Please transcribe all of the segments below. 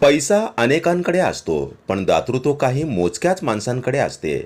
पैसा अनेकांकडे असतो पण दातृत्व काही मोजक्याच माणसांकडे असते.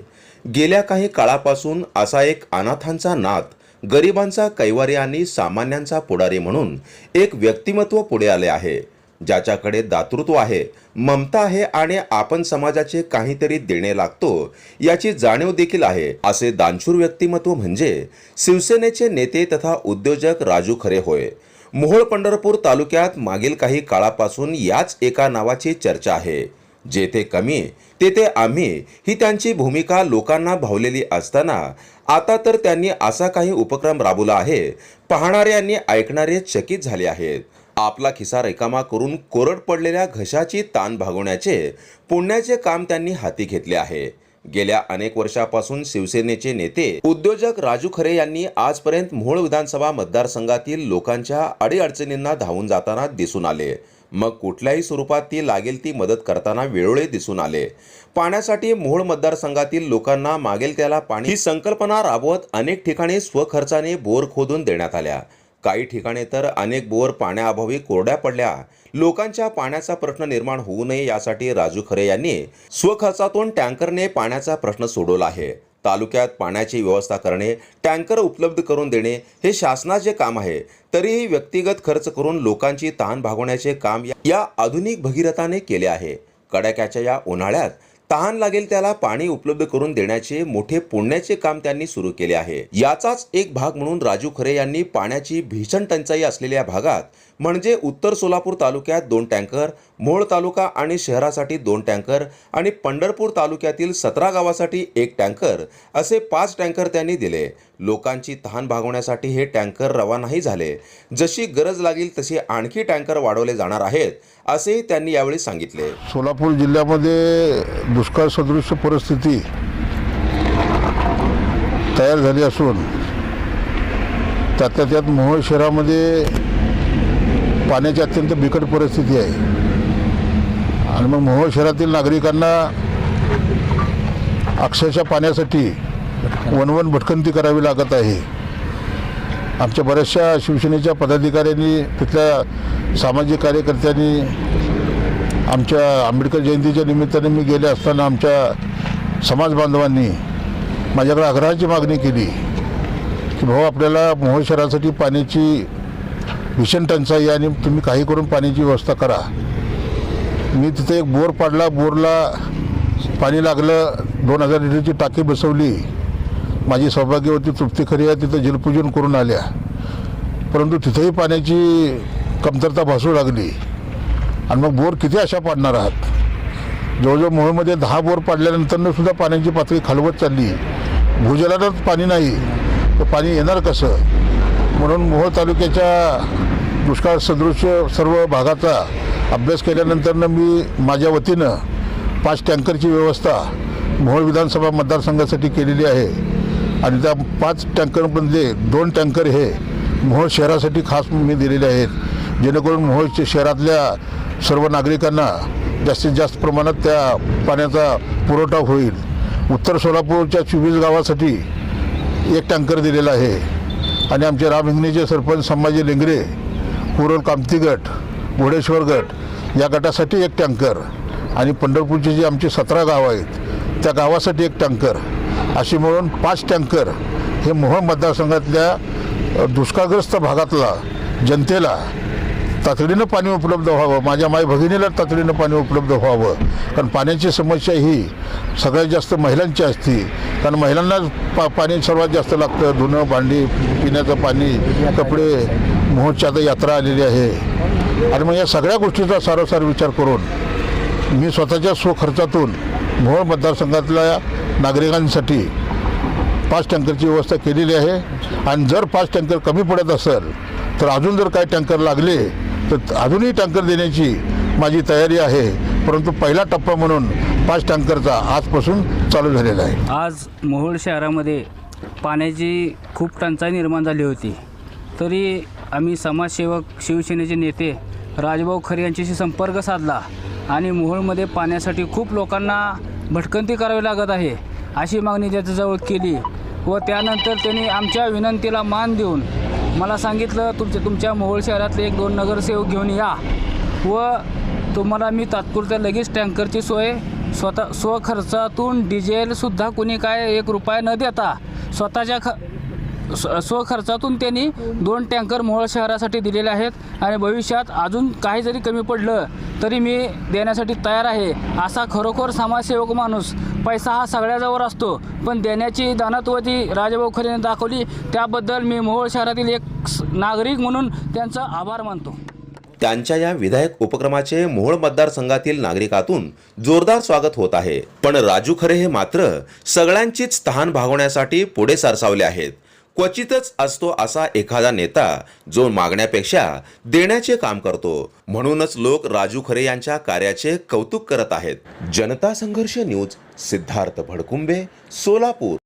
गेल्या काही काळापासून असा एक अनाथांचा नात गरिबांचा कैवारी आणि सामान्यांचा पुढारी म्हणून एक व्यक्तिमत्व पुढे आले आहे. ज्याच्याकडे दातृत्व आहे ममता आहे आणि आपण समाजाचे काहीतरी देणे लागतो याची जाणीव देखील आहे. असे दानशूर व्यक्तिमत्व म्हणजे शिवसेनेचे नेते तथा उद्योजक राजू खरे होय. मोहोळ पंढरपूर तालुक्यात मागील काही काळापासून याच एका नावाची चर्चा आहे. जेथे कमी तेथे आम्ही ही त्यांची भूमिका लोकांना भावलेली असताना आता तर त्यांनी असा काही उपक्रम राबवला आहे पाहणारे आणि ऐकणारे चकित झाले आहेत. आपला खिसा रिकामा करून कोरड पडलेल्या घशाची ताण भागवण्याचे पुण्याचे काम त्यांनी हाती घेतले आहे. गेल्या अनेक वर्षापासून शिवसेनेचे नेते उद्योजक राजू खरे यांनी आजपर्यंत मोहोळ विधानसभा मतदारसंघातील लोकांच्या अडीअडचणींना धावून जाताना दिसून आले. मग कुठल्याही स्वरूपात ती लागेल ती मदत करताना वेळोळे दिसून आले. पाण्यासाठी मोहोळ मतदारसंघातील लोकांना मागेल त्याला पाणी ही संकल्पना राबवत अनेक ठिकाणी स्वखर्चाने बोर खोदून देण्यात आल्या. काही ठिकाणी तर अनेक बोर पाण्याअभावी कोरड्या पडल्या. लोकांच्या पाण्याचा प्रश्न निर्माण होऊ नये यासाठी राजू खरे यांनी स्वखर्चातून टँकरने पाण्याचा प्रश्न सोडवला आहे. तालुक्यात पाण्याची व्यवस्था करणे टँकर उपलब्ध करून देणे हे शासनाचे काम आहे. तरीही व्यक्तिगत खर्च करून लोकांची तहान भागवण्याचे काम या- या आधुनिक भगीरथाने केले आहे. कडाक्याच्या या उन्हाळ्यात तहान लागेल त्याला पाणी उपलब्ध करून देण्याचे मोठे पुण्याचे काम त्यांनी सुरू केले आहे. याचाच एक भाग म्हणून राजू खरे यांनी पाण्याची भीषण टंचाई असलेल्या भागात म्हणजे उत्तर सोलापूर तालुक्यात दोन टँकर मोहोळ तालुका आणि शहरासाठी दोन टँकर आणि पंढरपूर तालुक्यातील सतरा गावासाठी एक टँकर असे पाच टँकर त्यांनी दिले. लोकांची तहान भागवण्यासाठी हे टँकर रवानाही झाले. जशी गरज लागेल तशी आणखी टँकर वाढवले जाणार आहेत असेही त्यांनी यावेळी सांगितले. सोलापूर जिल्ह्यामध्ये दुष्काळ सदृश परिस्थिती तयार झाली असून त्यातल्या त्यात मोहोळ शहरामध्ये पाण्याची अत्यंत बिकट परिस्थिती आहे. आणि मग मोहोळ शहरातील नागरिकांना अक्षरशः पाण्यासाठी वनवन भटकंती करावी लागत आहे. आमच्या बऱ्याचशा शिवसेनेच्या पदाधिकाऱ्यांनी तिथल्या सामाजिक कार्यकर्त्यांनी आमच्या आंबेडकर जयंतीच्या निमित्ताने मी गेले असताना आमच्या समाज बांधवांनी माझ्याकडे आग्रहाची मागणी केली की भाऊ आपल्याला मोहोळ शहरासाठी पाण्याची भीषण टंचाई आणि तुम्ही काही करून पाण्याची व्यवस्था करा. मी तिथे एक बोर पाडला बोरला पाणी लागलं दोन हजार लिटरची टाकी बसवली. माझी सौभाग्यवती तृप्ती खरी आहे तिथं जलपूजन करून आल्या. परंतु तिथेही पाण्याची कमतरता भासू लागली. आणि मग बोर किती अशा पाडणार आहात? जवळजवळ मुळेमध्ये दहा बोर पाडल्यानंतरनं सुद्धा पाण्याची पातळी खालवत चालली. भूजलातच पाणी नाही. तर पाणी येणार कसं? म्हणून मोहोळ तालुक्याच्या दुष्काळ सदृश सर्व भागाचा अभ्यास केल्यानंतरनं मी माझ्या वतीनं पाच टँकरची व्यवस्था मोहोळ विधानसभा मतदारसंघासाठी केलेली आहे. आणि त्या पाच टँकरमधले दोन टँकर हे मोहोळ शहरासाठी खास मी दिलेले आहेत. जेणेकरून मोहोळ शहरातल्या सर्व नागरिकांना जास्तीत जास्त प्रमाणात त्या पाण्याचा पुरवठा होईल. उत्तर सोलापूरच्या चोवीस गावासाठी एक टँकर दिलेला आहे. आणि आमचे राम हिंगणीचे सरपंच संभाजी लिंगरे कुरल कामती गट घोडेश्वर गट या गटासाठी एक टँकर आणि पंढरपूरचे जे आमचे सतरा गावं आहेत त्या गावासाठी एक टँकर. अशी मिळून पाच टँकर हे मोहोळ मतदारसंघातल्या दुष्काळग्रस्त भागातला जनतेला तातडीनं पाणी उपलब्ध व्हावं. माझ्या माय भगिनीला तातडीनं पाणी उपलब्ध व्हावं. कारण पाण्याची समस्या ही सगळ्यात जास्त महिलांची असते. कारण महिलांनाच पा पाणी सर्वात जास्त लागतं. धुणं भांडी पिण्याचं पाणी कपडे मोहोळची आता यात्रा आलेली आहे. आणि मग या सगळ्या गोष्टीचा सारोसार विचार करून मी स्वतःच्या स्वखर्चातून मोहोळ मतदारसंघातल्या नागरिकांसाठी पाच टँकरची व्यवस्था केलेली आहे. आणि जर पाच टँकर कमी पडत असेल तर अजून जर काही टँकर लागले तर अजूनही टँकर देण्याची माझी तयारी आहे परंतु पहिला टप्पा म्हणून पाच टँकरचा आजपासून चालू झालेला आहे. आज मोहोळ शहरामध्ये पाण्याची खूप टंचाई निर्माण झाली होती. तरी आम्ही समाजसेवक शिवसेनेचे नेते राजभाऊ खरे यांच्याशी संपर्क साधला आणि मोहोळमध्ये पाण्यासाठी खूप लोकांना भटकंती करावी लागत आहे अशी मागणी त्याच्याजवळ केली व त्यानंतर त्यांनी आमच्या विनंतीला मान देऊन मला सांगितलं तुमच्या तुमच्या मोहोळ शहरातले एक दोन नगरसेवक घेऊन या व तुम्हाला मी तात्पुरत्या लगेच टँकरची सोय स्वतः स्वखर्चातून डिझेलसुद्धा कुणी काय एक रुपया न देता स्वतःच्या ख स्व स्वखर्चातून त्यांनी दोन टँकर मोहोळ शहरासाठी दिलेले आहेत आणि भविष्यात अजून काही जरी कमी पडलं तरी मी देण्यासाठी तयार आहे. असा खरोखर समाजसेवक माणूस पैसा हा सगळ्याजवळ असतो पण देण्याची दानत्वती राजाभाऊ खरेने दाखवली त्याबद्दल मी मोहोळ शहरातील एक नागरिक म्हणून त्यांचा आभार मानतो. त्यांच्या या विधायक उपक्रमाचे मोहोळ मतदारसंघातील नागरिकातून जोरदार स्वागत होत आहे. पण राजू खरे हे मात्र सगळ्यांचीच तहान भागवण्यासाठी पुढे सरसावले आहेत. क्वचितच असतो असा एखादा नेता जो मागण्यापेक्षा देण्याचे काम करतो. म्हणूनच लोक राजू खरे यांच्या कार्याचे कौतुक करत आहेत. जनता संघर्ष न्यूज सिद्धार्थ भडकुंबे सोलापूर.